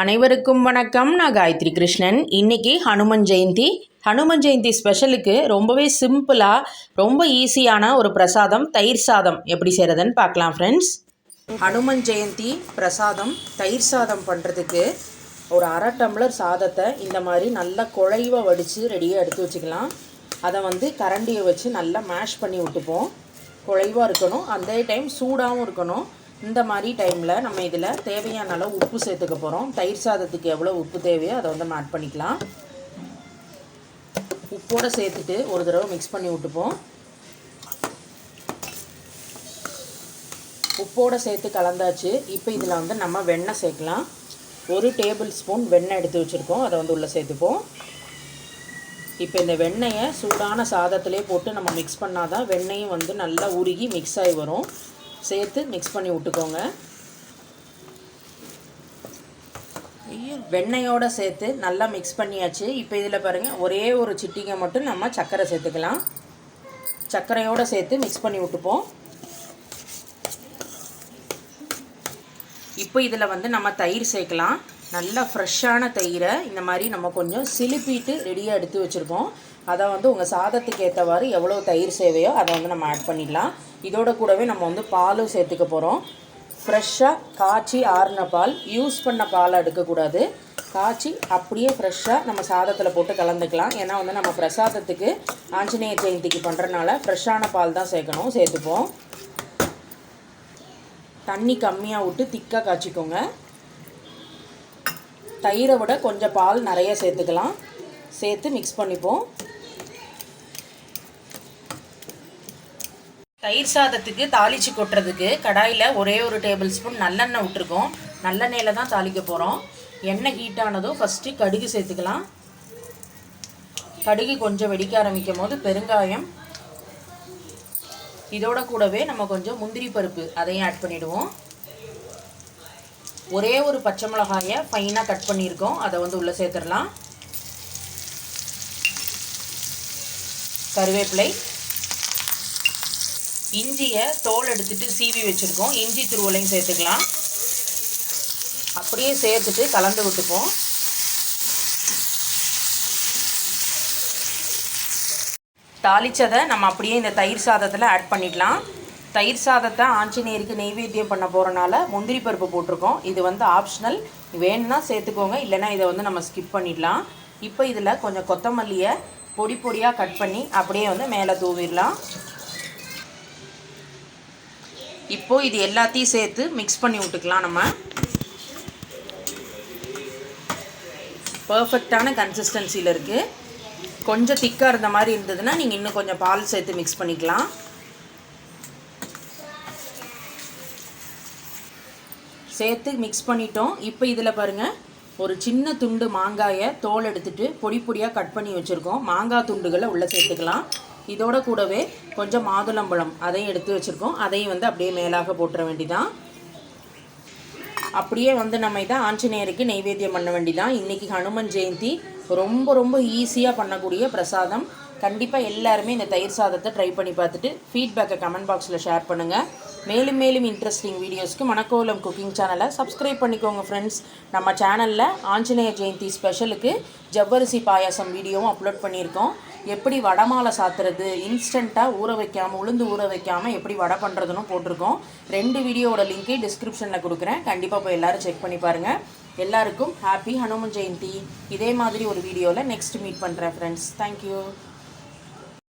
அனைவருக்கும் வணக்கம். நான் காயத்ரி கிருஷ்ணன். இன்னைக்கு ஹனுமன் ஜெயந்தி. ஹனுமன் ஜெயந்தி ஸ்பெஷலுக்கு ரொம்பவே சிம்பிளாக ரொம்ப ஈஸியான ஒரு பிரசாதம் தயிர் சாதம் எப்படி செய்கிறதுன்னு பார்க்கலாம் ஃப்ரெண்ட்ஸ் ஹனுமன் ஜெயந்தி பிரசாதம் தயிர் சாதம் பண்ணுறதுக்கு ஒரு அரை டம்ளர் சாதத்தை இந்த மாதிரி நல்லா குழைவாக வடித்து ரெடியாக எடுத்து வச்சுக்கலாம். அதை வந்து கரண்டியை வச்சு நல்லா மேஷ் பண்ணி விட்டுப்போம். குழைவாக இருக்கணும். அதே டைம் சூடாகவும் இருக்கணும். இந்த மாதிரி டைமில் நம்ம இதில் தேவையான அளவு உப்பு சேர்த்துக்க போகிறோம் தயிர் சாதத்துக்கு எவ்வளோ உப்பு தேவையோ அதை வந்து ஆட் பண்ணிக்கலாம். உப்போடு சேர்த்துட்டு ஒரு தடவை மிக்ஸ் பண்ணி விட்டுப்போம். உப்போடு சேர்த்து கலந்தாச்சு. இப்போ இதில் வந்து நம்ம வெண்ணெய் சேர்க்கலாம். ஒரு டேபிள் ஸ்பூன் வெண்ணெய் எடுத்து வச்சுருக்கோம். அதை வந்து உள்ளே சேர்த்துப்போம். இப்போ இந்த வெண்ணெயை சூடான சாதத்திலே போட்டு நம்ம மிக்ஸ் பண்ணால் தான் வெண்ணெயும் வந்து நல்லா உருகி மிக்ஸ் ஆகி வரும். சேர்த்து மிக்ஸ் பண்ணி விட்டுக்கோங்க. வெண்ணெயோடு சேர்த்து நல்லா மிக்ஸ் பண்ணியாச்சு. இப்போ இதில் பாருங்கள் ஒரே ஒரு சிட்டிகை மட்டும் நம்ம சர்க்கரை சேர்த்துக்கலாம். சர்க்கரையோடு சேர்த்து மிக்ஸ் பண்ணி விட்டுப்போம். இப்போ இதில் வந்து நம்ம தயிர் சேர்க்கலாம். நல்லா ஃப்ரெஷ்ஷான தயிரை இந்த மாதிரி நம்ம கொஞ்சம் சிலுப்பிட்டு ரெடியாக எடுத்து வச்சுருக்கோம். அதை வந்து உங்கள் சாதத்துக்கு ஏற்றவாறு எவ்வளோ தயிர் சேவையோ அதை வந்து நம்ம ஆட் பண்ணிடலாம். இதோட கூடவே நம்ம வந்து பாலும் சேர்த்துக்க போகிறோம் ஃப்ரெஷ்ஷாக காய்ச்சி ஆறின பால் யூஸ் பண்ண பாலை எடுக்கக்கூடாது. காய்ச்சி அப்படியே ஃப்ரெஷ்ஷாக நம்ம சாதத்தில் போட்டு கலந்துக்கலாம். ஏன்னா வந்து நம்ம பிரசாதத்துக்கு ஆஞ்சநேய ஜெயந்திக்கு பண்ணுறனால ஃப்ரெஷ்ஷான பால் தான் சேர்க்கணும். சேர்த்துப்போம். தண்ணி கம்மியாக விட்டு திக்காக காய்ச்சிக்கோங்க. தயிரை விட கொஞ்சம் பால் நிறைய சேர்த்துக்கலாம். சேர்த்து மிக்ஸ் பண்ணிப்போம். தயிர் சாதத்துக்கு தாளித்து கொட்டுறதுக்கு கடாயில் ஒரே ஒரு டேபிள் ஸ்பூன் நல்லெண்ணெய் விட்டுருக்கோம். நல்லெண்ணெயில் தான் தாளிக்க போகிறோம் எண்ணெய் ஹீட் ஆனதும் ஃபஸ்ட்டு கடுகு சேர்த்துக்கலாம். கடுகு கொஞ்சம் வெடிக்க ஆரம்பிக்கும் போது பெருங்காயம். இதோட கூடவே நம்ம கொஞ்சம் முந்திரி பருப்பு அதையும் ஆட் பண்ணிவிடுவோம் ஒரே ஒரு பச்சை மிளகாயை ஃபைனாக கட் பண்ணியிருக்கோம். அதை வந்து உள்ளே சேர்த்துடலாம். கருவேப்பிலை. இஞ்சியை தோல் எடுத்துகிட்டு சீவி வச்சுருக்கோம். இஞ்சி துருவலையும் சேர்த்துக்கலாம். அப்படியே சேர்த்துட்டு கலந்து விட்டுப்போம். தாளித்ததை நம்ம அப்படியே இந்த தயிர் சாதத்தில் ஆட் பண்ணிடலாம் தயிர் சாதத்தை ஆஞ்சநேயருக்கு நெய்வேத்தியம் பண்ண போகிறனால முந்திரி பருப்பு போட்டிருக்கோம். இது வந்து ஆப்ஷனல் வேணும்னா சேர்த்துக்கோங்க. இல்லைனா இதை வந்து நம்ம ஸ்கிப் பண்ணிடலாம். இப்போ இதில் கொஞ்சம் கொத்தமல்லியை பொடி பொடியாக கட் பண்ணி அப்படியே வந்து மேலே தூவிடலாம். இப்போது இது எல்லாத்தையும் சேர்த்து மிக்ஸ் பண்ணி விட்டுக்கலாம் நம்ம. பர்ஃபெக்டான கன்சிஸ்டன்சியில் இருக்குது கொஞ்சம் திக்காக இருந்த மாதிரி இருந்ததுன்னா நீங்கள் இன்னும் கொஞ்சம் பால் சேர்த்து மிக்ஸ் பண்ணிக்கலாம். சேர்த்து மிக்ஸ் பண்ணிட்டோம். இப்போ இதில் பாருங்கள் ஒரு சின்ன துண்டு மாங்காயை தோல் எடுத்துகிட்டு பொடி பொடியாக கட் பண்ணி வச்சுருக்கோம். மாங்காய் துண்டுகளை உள்ளே சேர்த்துக்கலாம். இதோட கூடவே கொஞ்சம் மாதுளம்பழம் அதையும் எடுத்து வச்சுருக்கோம். அதையும் வந்து அப்படியே மேலாக போட்டுற வேண்டிதான். அப்படியே வந்து நம்ம இதை ஆஞ்சநேயருக்கு நெய்வேத்தியம் பண்ண வேண்டிதான். இன்றைக்கி ஹனுமன் ஜெயந்தி ரொம்ப ரொம்ப ஈஸியாக பண்ணக்கூடிய பிரசாதம். கண்டிப்பாக எல்லாருமே இந்த தயிர் சாதத்தை ட்ரை பண்ணி பார்த்துட்டு ஃபீட்பேக்கை கமெண்ட் பாக்ஸில் ஷேர் பண்ணுங்கள் மேலும் மேலும் இன்ட்ரெஸ்டிங் வீடியோஸ்க்கு மணக்கோலம் குக்கிங் சேனலை சப்ஸ்கிரைப் பண்ணிக்கோங்க ஃப்ரெண்ட்ஸ் நம்ம சேனலில் ஆஞ்சநேய ஜெயந்தி ஸ்பெஷலுக்கு ஜவ்வரிசி பாயாசம் வீடியோவும் அப்லோட் பண்ணியிருக்கோம். எப்படி வடை மாலை சாத்துறது? இன்ஸ்டண்ட்டாக ஊற வைக்காமல் உளுந்து ஊற வைக்காமல் எப்படி வடை பண்ணுறதுன்னு போட்டிருக்கோம். ரெண்டு வீடியோவோட லிங்க்கு டிஸ்கிரிப்ஷனில் கொடுக்குறேன். கண்டிப்பாக போய் எல்லோரும் செக் பண்ணி பாருங்கள் எல்லாருக்கும் ஹாப்பி ஹனுமன் ஜெயந்தி இதே மாதிரி ஒரு வீடியோவில் நெக்ஸ்ட் மீட் பண்ணுறேன் ஃப்ரெண்ட்ஸ் தேங்க்யூ